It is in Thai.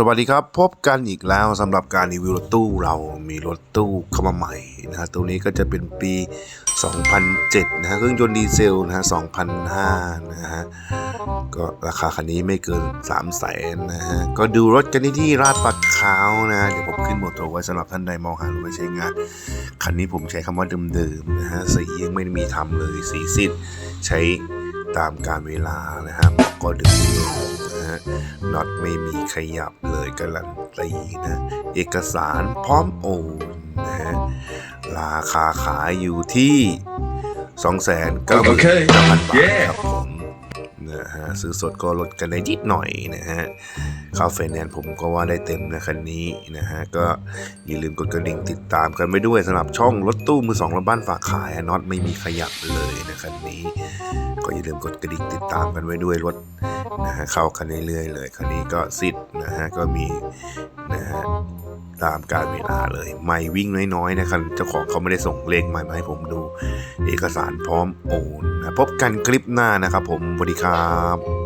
สวัสดีครับ พบกันอีกแล้วสำหรับการรีวิวรถตู้เรามีรถตู้เข้ามาใหม่นะฮะตัวนี้ก็จะเป็นปี 2007 นะฮะเครื่องยนต์ดีเซลนะฮะ2005 นะฮะก็ราคาคันนี้ไม่เกิน 3 0 0แสนนะฮะก็ดูรถกันที่ที่ราดปักขาวนะฮะเดี๋ยวผมขึ้นโมโตไว้สำหรับท่านใดมองหารถมาใช้งาน คันนี้ผมใช้คำว่าเดิมๆนะฮะสียังไม่ได้มีทำเลยสีซิดใช้ตามการเวลานะฮะก็เดิมนะฮะน็อตไม่มีขยับ เลยการันตีนะ เอกสารพร้อมโอนนะฮะราคาขายอยู่ที่ 2 9 9 0 0 0บาทครับผมนะฮะซื้อสดก็ลดกันได้นิดหน่อยนะฮะ ค่าไฟแนนซ์ผมก็ว่าได้เต็มนะคันนี้นะฮะก็อย่าลืมกดกระดิ่งติดตามกันไปด้วยสำหรับช่องรถตู้มือสองรถบ้านฝากขายอน็อตไม่มีขยับเลยนะคันนี้ ก็อย่าลืมกดกระดิ่งติดตามกันไว้ด้วยรถนะฮะเข้ากันเรื่อยๆเลยคราวนี้ก็ซิดนะฮะก็มีนะฮะตามการเวลาเลยไม่วิ่งน้อยๆนะครับเจ้าของเขาไม่ได้ส่งเลขใหม่มาให้ผมดู เอกสารพร้อมโอนนะพบกันคลิปหน้านะครับผมสวัสดีครับ